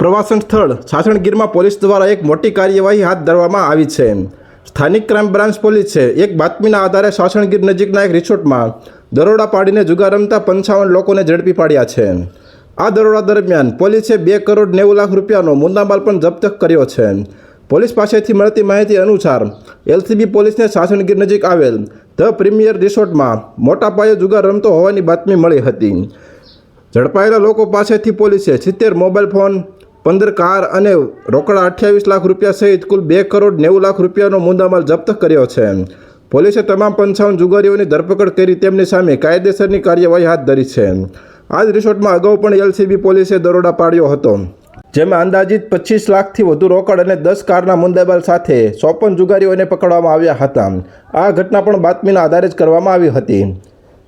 પ્રવાસન સ્થળ સાસણગીરમાં પોલીસ દ્વારા એક મોટી કાર્યવાહી હાથ ધરવામાં આવી છે. સ્થાનિક ક્રાઇમ બ્રાન્ચ પોલીસે એક બાતમીના આધારે સાસણગીર નજીકના એક રિસોર્ટમાં દરોડા પાડીને જુગાર રમતા પંચાવન લોકોને ઝડપી પાડ્યા છે. આ દરોડા દરમિયાન પોલીસે બે કરોડ નેવું લાખ રૂપિયાનો મુદ્દામાલ પણ જપ્ત કર્યો છે. પોલીસ પાસેથી મળતી માહિતી અનુસાર એલસીબી પોલીસને સાસણગીર નજીક આવેલ ધ પ્રીમિયર રિસોર્ટમાં મોટા પાયે જુગાર રમતો હોવાની બાતમી મળી હતી. ઝડપાયેલા લોકો પાસેથી પોલીસે સિત્તેર મોબાઈલ ફોન પંદર કાર અને રોકડા અઠ્યાવીસ લાખ રૂપિયા સહિત કુલ બે કરોડ નેવું લાખ રૂપિયાનો મુદ્દામાલ જપ્ત કર્યો છે. પોલીસે તમામ પંચાવન જુગારીઓની ધરપકડ કરી તેમની સામે કાયદેસરની કાર્યવાહી હાથ ધરી છે. આ જ રિસોર્ટમાં અગાઉ પણ એલસીબી પોલીસે દરોડા પાડ્યો હતો. જેમાં અંદાજિત પચીસ લાખથી વધુ રોકડ અને દસ કારના મુદ્દામાલ સાથે ચોપન જુગારીઓને પકડવામાં આવ્યા હતા. આ ઘટના પણ બાતમીના આધારે જ કરવામાં આવી હતી.